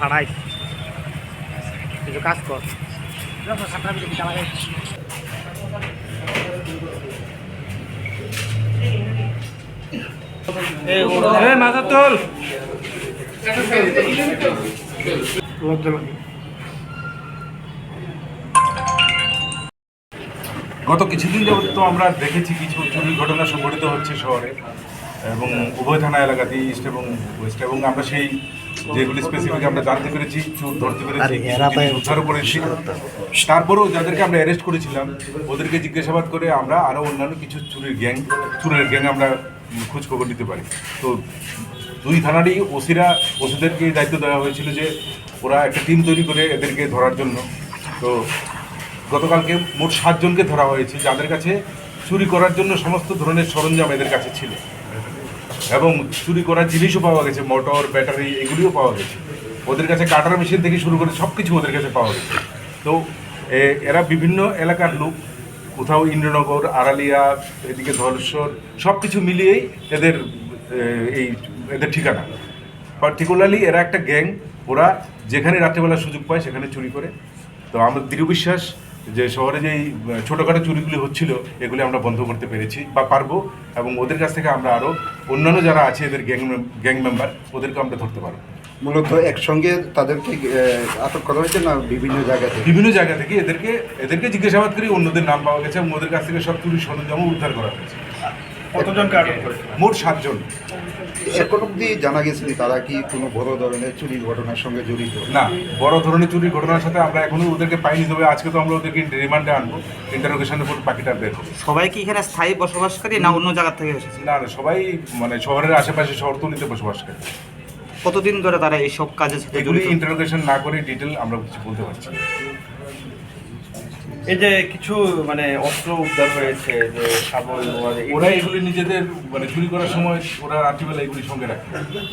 ভাড়াই। কিছু কাজ কর। মাথা তোল। গত কিছুদিন যাবত তো আমরা দেখেছি কিছু চুরির ঘটনা সংঘটিত হচ্ছে শহরে এবং উভয় থানা এলাকাতে ইস্ট এবং ওয়েস্ট এবং আমরা সেই যেগুলি স্পেসিফিক আমরা জানতে পেরেছি চোর ধরতে পেরেছি উদ্ধারও করেছি। তারপরেও যাদেরকে আমরা অ্যারেস্ট করেছিলাম ওদেরকে জিজ্ঞাসাবাদ করে আমরা আরও অন্যান্য কিছু চুরির গ্যাং চুরের গ্যাং আমরা খোঁজখবর নিতে পারি। তো দুই থানারই ওসিরা ওসিদেরকে দায়িত্ব দেওয়া হয়েছিল যে ওরা একটা টিম তৈরি করে এদেরকে ধরার জন্য। তো গতকালকে মোট সাতজনকে ধরা হয়েছে যাদের কাছে চুরি করার জন্য সমস্ত ধরনের সরঞ্জাম এদের কাছে ছিল। এবং চুরি করার জিনিসও পাওয়া গেছে, মোটর, ব্যাটারি, এগুলিও পাওয়া গেছে। ওদের কাছে কাটার মেশিন থেকে শুরু করে সব কিছু ওদের কাছে পাওয়া গেছে। তো এরা বিভিন্ন এলাকার লোক, কোথাও ইন্দ্রনগর, আড়ালিয়া, এদিকে ধলেশ্বর সব কিছু মিলিয়েই এদের এই, এদের ঠিকানা। পার্টিকুলারলি এরা একটা গ্যাং, ওরা যেখানে রাত্রেবেলা সুযোগ পায় সেখানে চুরি করে। তো আমার দৃঢ় বিশ্বাস যে শহরে যেই ছোটোখাটো চুরিগুলি হচ্ছিল এগুলি আমরা বন্ধ করতে পেরেছি বা পারব এবং ওদের কাছ থেকে আমরা আরও অন্যান্য যারা আছে এদের গ্যাং গ্যাং মেম্বার ওদেরকে আমরা ধরতে পারব। মূলত একসঙ্গে তাদেরকে আটক করা হয়েছে না বিভিন্ন জায়গা থেকে? বিভিন্ন জায়গা থেকে এদেরকে এদেরকে জিজ্ঞাসাবাদ করে অন্যদের নাম পাওয়া গেছে এবং ওদের কাছ থেকে সব চুরি সরঞ্জামও উদ্ধার করা হয়েছে। কতজনকে আটক করেছে? মোট সাতজন। এখন অব্দি জানা তারা কি কোনো বড় ধরনের চুরির ঘটনার সঙ্গে জড়িত? না বড় ধরনের চুরির ঘটনার সাথে আমরা এখনও ওদেরকে পাইনি তবে আজকে তো আমরা ওদেরকে রিমান্ডে আনব ইন্টারোগেশনের পর বাকিটা বের সবাই কি এখানে স্থায়ী বসবাসকারী না অন্য জায়গা থেকে এসেছে? না না সবাই মানে শহরের আশেপাশে শহরতলিতে বসবাস করে কতদিন ধরে তারা এইসব কাজের সাথে এগুলি ইন্টারোগেশন না করে ডিটেল আমরা কিছু বলতে পারছি না। এই যে কিছু মানে অস্ত্র উদ্ধার হয়েছে যে শাবল ওরা এগুলি নিজেদের মানে চুরি করার সময় ওরা রাত্রিবেলা এগুলি সঙ্গে রাখে।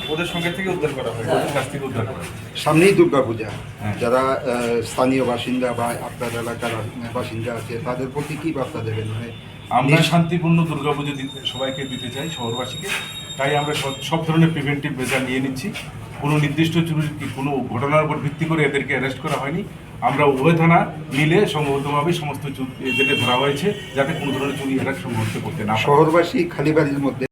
ওদের সঙ্গে থেকে উদ্ধার করা হয়েছে ওদের কাছ থেকে উদ্ধার করে সামনেই দুর্গাপূজা। হ্যাঁ। যারা আহ, স্থানীয় বাসিন্দা বা আপনার এলাকার বাসিন্দা আছে তাদের প্রতি কি বার্তা দেবেন? মানে আমরা শান্তিপূর্ণ দুর্গাপুজো দিতে সবাইকে দিতে চাই শহরবাসীকে। তাই আমরা সব- সব ধরনের প্রিভেন্টিভ মেজার নিয়ে নিচ্ছি। কোনো নির্দিষ্ট কোনো ঘটনার উপর ভিত্তি করে এদেরকে অ্যারেস্ট করা হয়নি। আমরা উভয় থানা মিলে সম্ভবতভাবে সমস্ত এদেরকে ধরা হয়েছে যাতে কোনো ধরনের চুরি এরা সংঘটিত করতে না শহরবাসী খালিবাড়ির মধ্যে